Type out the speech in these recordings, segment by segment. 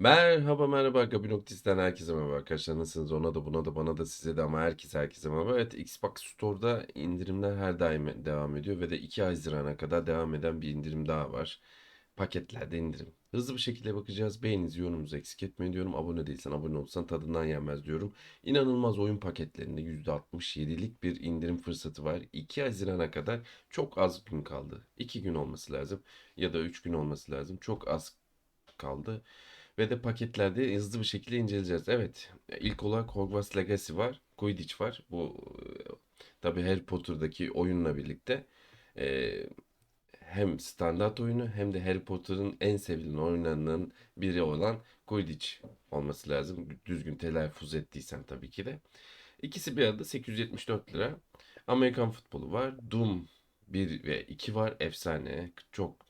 Merhaba merhaba. Gabi.x'ten herkese merhaba arkadaşlar. Nasılsınız? Ona da buna da bana da size de ama herkese herkese merhaba. Evet Xbox Store'da indirimler her daim devam ediyor ve de 2 Haziran'a kadar devam eden bir indirim daha var. Paketlerde indirim. Hızlı bir şekilde bakacağız. Beğeninizi yorumunuzu eksik etmeyin diyorum. Abone değilsen abone olsan tadından yenmez diyorum. İnanılmaz oyun paketlerinde %67'lik bir indirim fırsatı var. 2 Haziran'a kadar çok az gün kaldı. 2 gün olması lazım ya da 3 gün olması lazım. Çok az kaldı ve de paketlerde hızlı bir şekilde inceleyeceğiz. Evet, ilk olarak Hogwarts Legacy var, Quidditch var. Bu e, tabii Harry Potter'daki oyunla birlikte e, hem standart oyunu hem de Harry Potter'ın en sevilen oyunlarından biri olan Quidditch olması lazım. Düzgün telaffuz ettiysem tabii ki de. İkisi bir arada 874 lira. Amerikan futbolu var. Doom 1 ve 2 var. Efsane. Çok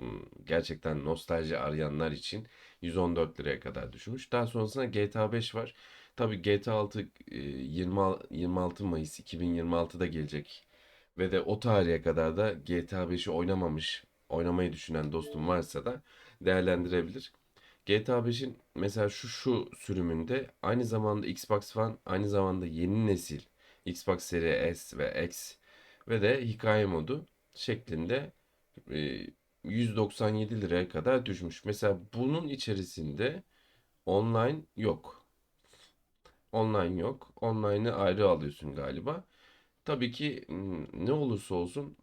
gerçekten nostalji arayanlar için 114 liraya kadar düşmüş. Daha sonrasında GTA 5 var. Tabii GTA 6 e, 20, 26 Mayıs 2026'da gelecek. Ve de o tarihe kadar da GTA 5'i oynamamış, oynamayı düşünen dostum varsa da değerlendirebilir. GTA 5'in mesela şu şu sürümünde aynı zamanda Xbox One, aynı zamanda yeni nesil Xbox Series S ve X ve de hikaye modu şeklinde e, 197 liraya kadar düşmüş. Mesela bunun içerisinde online yok. Online yok. Online'ı ayrı alıyorsun galiba. Tabii ki ne olursa olsun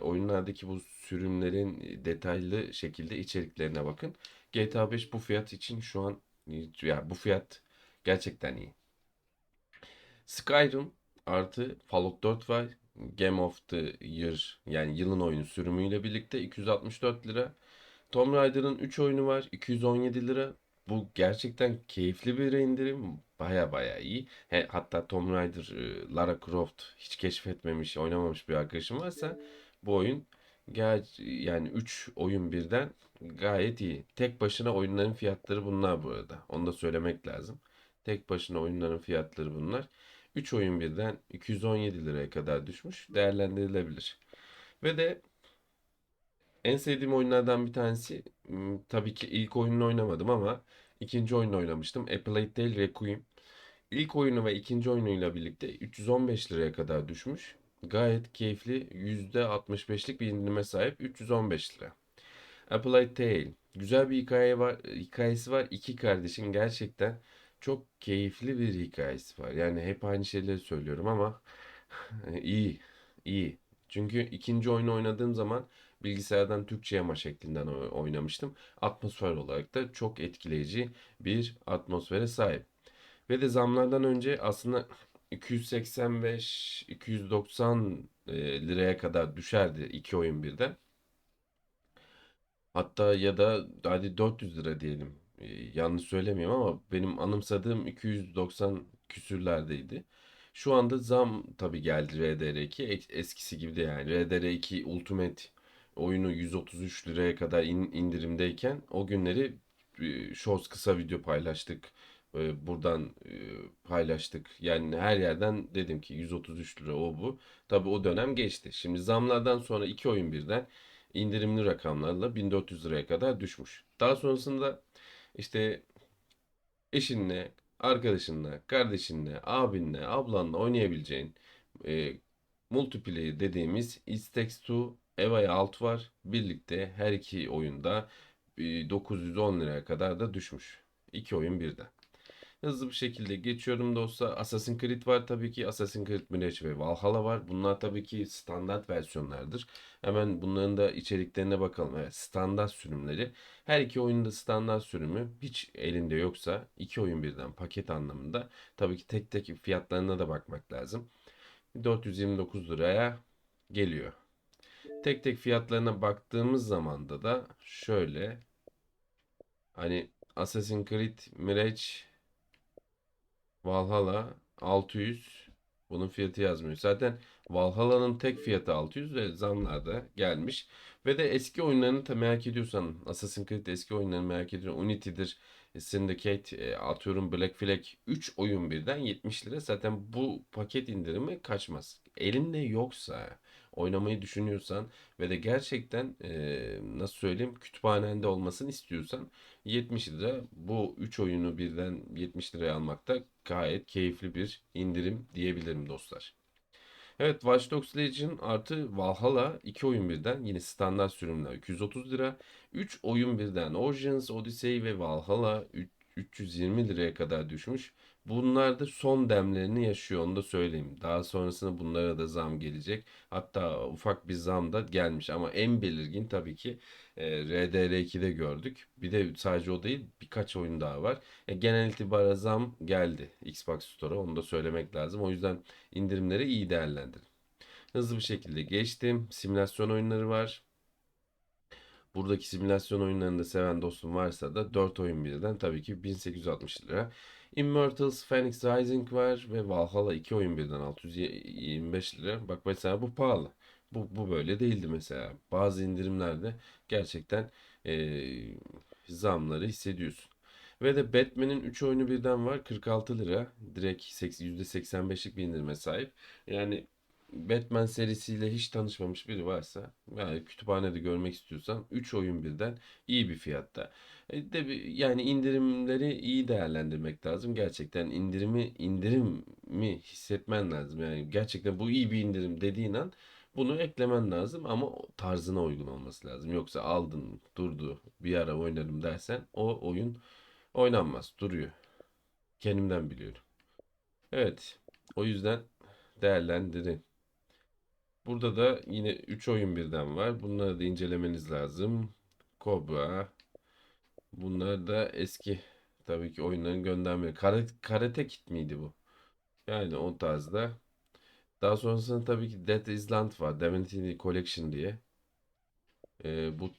oyunlardaki bu sürümlerin detaylı şekilde içeriklerine bakın. GTA 5 bu fiyat için şu an ya bu fiyat gerçekten iyi. Skyrim artı Fallout 4 var. Game of the Year yani yılın oyunu sürümüyle birlikte 264 lira. Tomb Raider'ın 3 oyunu var 217 lira. Bu gerçekten keyifli bir indirim. Baya baya iyi. He, hatta Tomb Raider, e, Lara Croft hiç keşfetmemiş, oynamamış bir arkadaşım varsa bu oyun yani 3 oyun birden gayet iyi. Tek başına oyunların fiyatları bunlar bu arada. Onu da söylemek lazım. Tek başına oyunların fiyatları bunlar. 3 oyun birden 217 liraya kadar düşmüş. Değerlendirilebilir. Ve de en sevdiğim oyunlardan bir tanesi m, tabii ki ilk oyununu oynamadım ama ikinci oyunu oynamıştım. A Plague Tale Requiem. İlk oyunu ve ikinci oyunuyla birlikte 315 liraya kadar düşmüş. Gayet keyifli %65'lik bir indirime sahip 315 lira. A Plague Tale. Güzel bir hikaye var, hikayesi var. İki kardeşin gerçekten çok keyifli bir hikayesi var. Yani hep aynı şeyleri söylüyorum ama iyi, iyi. Çünkü ikinci oyunu oynadığım zaman bilgisayardan Türkçe yama şeklinden oynamıştım. Atmosfer olarak da çok etkileyici bir atmosfere sahip. Ve de zamlardan önce aslında 285-290 e, liraya kadar düşerdi iki oyun birden. Hatta ya da hadi 400 lira diyelim. Ee, yanlış söylemiyorum ama benim anımsadığım 290 küsürlerdeydi. Şu anda zam tabii geldi RDR2. E- Eskisi gibi de yani. RDR2 Ultimate oyunu 133 liraya kadar in- indirimdeyken o günleri e, Shorts kısa video paylaştık. E, Buradan e, paylaştık. Yani her yerden dedim ki 133 lira o bu. Tabii o dönem geçti. Şimdi zamlardan sonra iki oyun birden indirimli rakamlarla 1400 liraya kadar düşmüş. Daha sonrasında işte eşinle, arkadaşınla, kardeşinle, abinle, ablanla oynayabileceğin e, multiplayer dediğimiz It Takes Two Eva'ya alt var. Birlikte her iki oyunda e, 910 liraya kadar da düşmüş. İki oyun birden. Hızlı bir şekilde geçiyorum dostlar. Assassin's Creed var tabii ki. Assassin's Creed Mirage ve Valhalla var. Bunlar tabii ki standart versiyonlardır. Hemen bunların da içeriklerine bakalım. Evet, standart sürümleri. Her iki oyunda standart sürümü hiç elinde yoksa iki oyun birden paket anlamında tabii ki tek tek fiyatlarına da bakmak lazım. 429 liraya geliyor. Tek tek fiyatlarına baktığımız zaman da da şöyle hani Assassin's Creed Mirage Valhalla 600. Bunun fiyatı yazmıyor. Zaten Valhalla'nın tek fiyatı 600 ve zamlar da gelmiş. Ve de eski oyunlarını da merak ediyorsan Assassin's Creed eski oyunlarını merak ediyorsan Unity'dir, Syndicate, e, atıyorum Black Flag 3 oyun birden 70 lira. Zaten bu paket indirimi kaçmaz. Elinde yoksa oynamayı düşünüyorsan ve de gerçekten e, nasıl söyleyeyim kütüphanende olmasını istiyorsan 70 lira. Bu 3 oyunu birden 70 liraya almakta gayet keyifli bir indirim diyebilirim dostlar. Evet Watch Dogs Legion artı Valhalla 2 oyun birden yine standart sürümler 230 lira. 3 oyun birden Origins, Odyssey ve Valhalla üç- 320 liraya kadar düşmüş. Bunlar da son demlerini yaşıyor onu da söyleyeyim. Daha sonrasında bunlara da zam gelecek. Hatta ufak bir zam da gelmiş ama en belirgin tabii ki e, RDR2'de gördük. Bir de sadece o değil birkaç oyun daha var. E, genel itibara zam geldi Xbox Store'a onu da söylemek lazım. O yüzden indirimleri iyi değerlendirin. Hızlı bir şekilde geçtim. Simülasyon oyunları var. Buradaki simülasyon oyunlarını seven dostum varsa da 4 oyun birden tabii ki 1860 lira. Immortals, Phoenix Rising var ve Valhalla 2 oyun birden 625 lira. Bak mesela bu pahalı. Bu, bu böyle değildi mesela. Bazı indirimlerde gerçekten eee, zamları hissediyorsun. Ve de Batman'in 3 oyunu birden var 46 lira. Direkt seks- %85'lik bir indirime sahip. Yani Batman serisiyle hiç tanışmamış biri varsa yani kütüphanede görmek istiyorsan 3 oyun birden iyi bir fiyatta. E de yani indirimleri iyi değerlendirmek lazım. Gerçekten indirimi indirimi hissetmen lazım. Yani gerçekten bu iyi bir indirim dediğin an bunu eklemen lazım ama tarzına uygun olması lazım. Yoksa aldın, durdu, bir ara oynarım dersen o oyun oynanmaz, duruyor. Kendimden biliyorum. Evet. O yüzden değerlendirin. Burada da yine 3 oyun birden var. Bunları da incelemeniz lazım. Cobra. Bunlar da eski tabii ki oyunların göndermeleri. Karate, Karate Kid miydi bu? Yani o tarzda. Daha sonrasında tabii ki Dead Island var. Divinity Collection diye. Ee, bu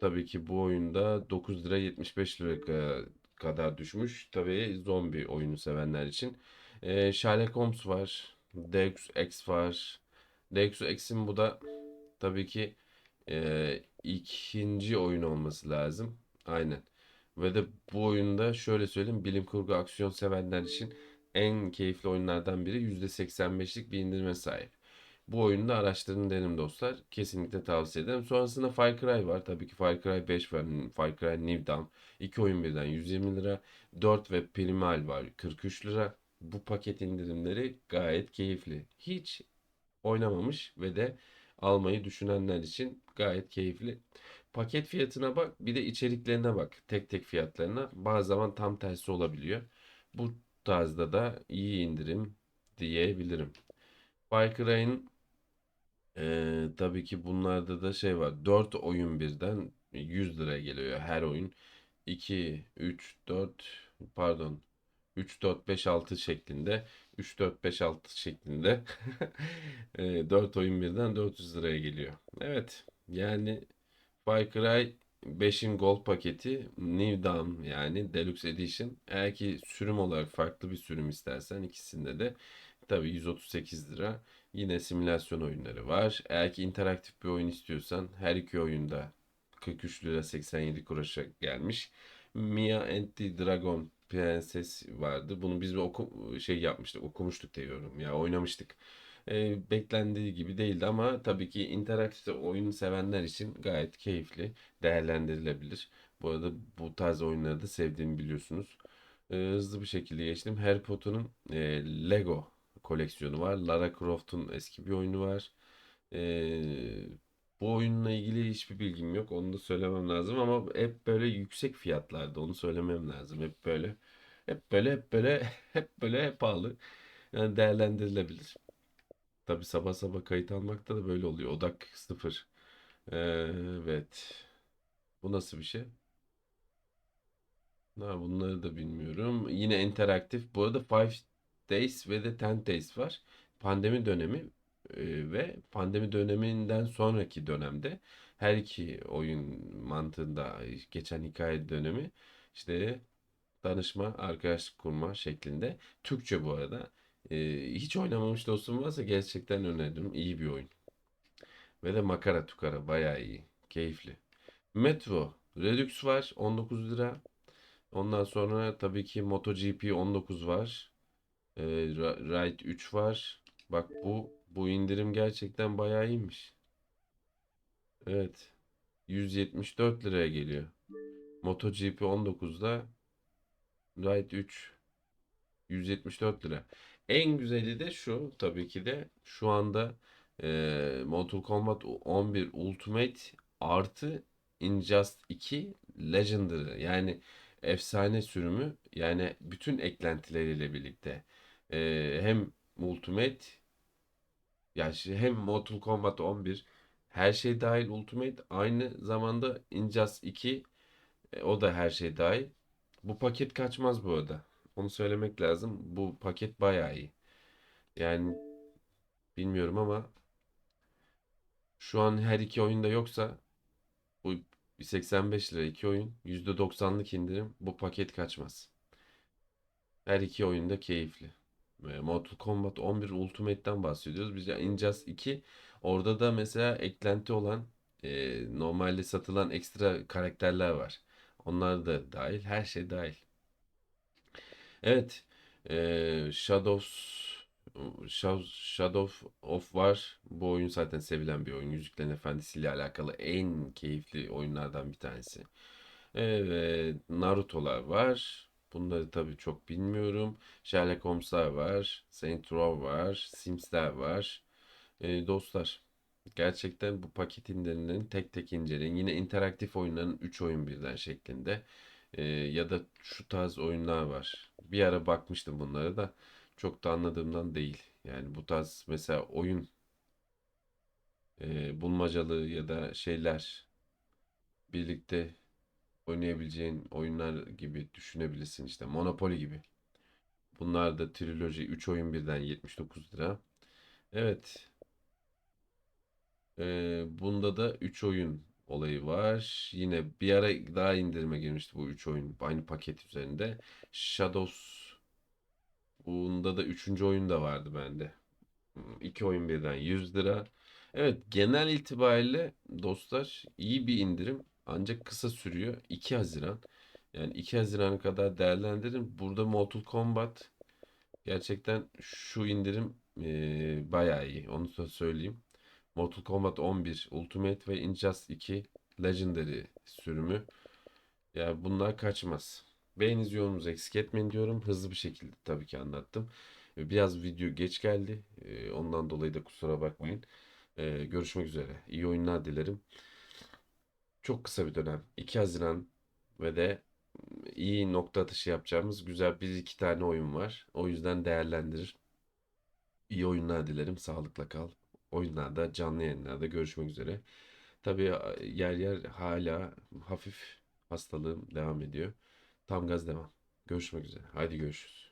tabii ki bu oyunda 9 lira 75 lira ka- kadar düşmüş. Tabii zombi oyunu sevenler için. Ee, Sherlock Holmes var. Deus Ex var. Deus Ex'in bu da tabii ki e, ikinci oyun olması lazım. Aynen. Ve de bu oyunda şöyle söyleyeyim bilim kurgu aksiyon sevenler için en keyifli oyunlardan biri %85'lik bir indirime sahip. Bu oyunu da araştırın derim dostlar. Kesinlikle tavsiye ederim. Sonrasında Far Cry var. Tabii ki Far Cry 5 var. Far Cry New Dawn. İki oyun birden 120 lira. 4 ve Primal var 43 lira. Bu paket indirimleri gayet keyifli. Hiç oynamamış ve de almayı düşünenler için gayet keyifli. Paket fiyatına bak, bir de içeriklerine bak. Tek tek fiyatlarına. Bazı zaman tam tersi olabiliyor. Bu tarzda da iyi indirim diyebilirim. Far Cry'in eee, tabii ki bunlarda da şey var. 4 oyun birden 100 liraya geliyor her oyun. 2, 3, 4 pardon 3, 4, 5, 6 şeklinde 3, 4, 5, 6 şeklinde 4 oyun birden 400 liraya geliyor. Evet yani Far Cry 5'in Gold paketi New Dawn yani Deluxe Edition. Eğer ki sürüm olarak farklı bir sürüm istersen ikisinde de tabii 138 lira. Yine simülasyon oyunları var. Eğer ki interaktif bir oyun istiyorsan her iki oyunda 43 lira 87 kuruşa gelmiş. Mia and the Dragon Prenses vardı. Bunu biz bir oku şey yapmıştık, okumuştuk diyorum ya oynamıştık. Ee, beklendiği gibi değildi ama tabii ki interaktif oyun sevenler için gayet keyifli değerlendirilebilir. Bu arada bu tarz oyunları da sevdiğimi biliyorsunuz. Ee, hızlı bir şekilde geçtim. Harry Potter'ın e, Lego koleksiyonu var. Lara Croft'un eski bir oyunu var. Ee, bu oyunla ilgili hiçbir bilgim yok. Onu da söylemem lazım ama hep böyle yüksek fiyatlarda onu söylemem lazım. Hep böyle hep böyle hep böyle hep böyle pahalı. Yani değerlendirilebilir. Tabii sabah sabah kayıt almakta da böyle oluyor. Odak sıfır. Ee, evet. Bu nasıl bir şey? Ha, bunları da bilmiyorum. Yine interaktif. Bu arada Five Days ve de Ten Days var. Pandemi dönemi ve pandemi döneminden sonraki dönemde her iki oyun mantığında geçen hikaye dönemi işte danışma, arkadaşlık kurma şeklinde. Türkçe bu arada. E, hiç oynamamış dostum varsa gerçekten öneririm. İyi bir oyun. Ve de makara tukara bayağı iyi. Keyifli. Metro Redux var 19 lira. Ondan sonra tabii ki MotoGP 19 var. Ee, Ra- Ride 3 var. Bak bu bu indirim gerçekten bayağı iyiymiş. Evet. 174 liraya geliyor. MotoGP 19'da Ride 3 174 lira. En güzeli de şu tabii ki de şu anda e, Mortal Kombat 11 Ultimate artı Injust 2 Legendary yani efsane sürümü yani bütün eklentileriyle birlikte E, hem Ultimate yani hem Mortal Kombat 11 her şey dahil Ultimate aynı zamanda Injust 2 e, o da her şey dahil. Bu paket kaçmaz bu arada. Onu söylemek lazım. Bu paket bayağı iyi. Yani bilmiyorum ama şu an her iki oyunda yoksa bu 85 lira iki oyun %90'lık indirim bu paket kaçmaz. Her iki oyunda keyifli. Ve Mortal Kombat 11 Ultimate'den bahsediyoruz. Biz Injustice 2 orada da mesela eklenti olan e, normalde satılan ekstra karakterler var. Onlar da dahil. Her şey dahil. Evet. eee, Shadows Shadow, Shadow of War bu oyun zaten sevilen bir oyun. Yüzüklerin Efendisi ile alakalı en keyifli oyunlardan bir tanesi. Evet, Naruto'lar var. Bunları tabii çok bilmiyorum. Sherlock Holmes'lar var. Saint Row var. Sims'ler var. Ee, dostlar, gerçekten bu paket indirimlerini tek tek inceleyin. Yine interaktif oyunların 3 oyun birden şeklinde. Ee, ya da şu tarz oyunlar var. Bir ara bakmıştım bunlara da çok da anladığımdan değil. Yani bu tarz mesela oyun e, bulmacalı ya da şeyler birlikte oynayabileceğin oyunlar gibi düşünebilirsin işte Monopoly gibi. Bunlar da triloji 3 oyun birden 79 lira. Evet, e, bunda da 3 oyun olayı var. Yine bir ara daha indirime girmişti bu 3 oyun aynı paket üzerinde. Shadows bunda da üçüncü oyun da vardı bende. Hmm, İki oyun birden 100 lira. Evet genel itibariyle dostlar iyi bir indirim ancak kısa sürüyor. 2 Haziran. Yani 2 Haziran'a kadar değerlendirin. Burada Mortal Kombat gerçekten şu indirim eee bayağı iyi. Onu da söyleyeyim. Mortal Kombat 11 Ultimate ve Injustice 2 Legendary sürümü. Ya bunlar kaçmaz. Beğeniniz yorumunuzu eksik etmeyin diyorum. Hızlı bir şekilde tabii ki anlattım. E, Biraz video geç geldi. E, Ondan dolayı da kusura bakmayın. E, Görüşmek üzere. İyi oyunlar dilerim. Çok kısa bir dönem. 2 Haziran ve de iyi nokta atışı yapacağımız güzel bir iki tane oyun var. O yüzden değerlendirir. İyi oyunlar dilerim. Sağlıkla kal. Oyunlarda, canlı yayınlarda görüşmek üzere. Tabii yer yer hala hafif hastalığım devam ediyor. Tam gaz devam. Görüşmek üzere. Haydi görüşürüz.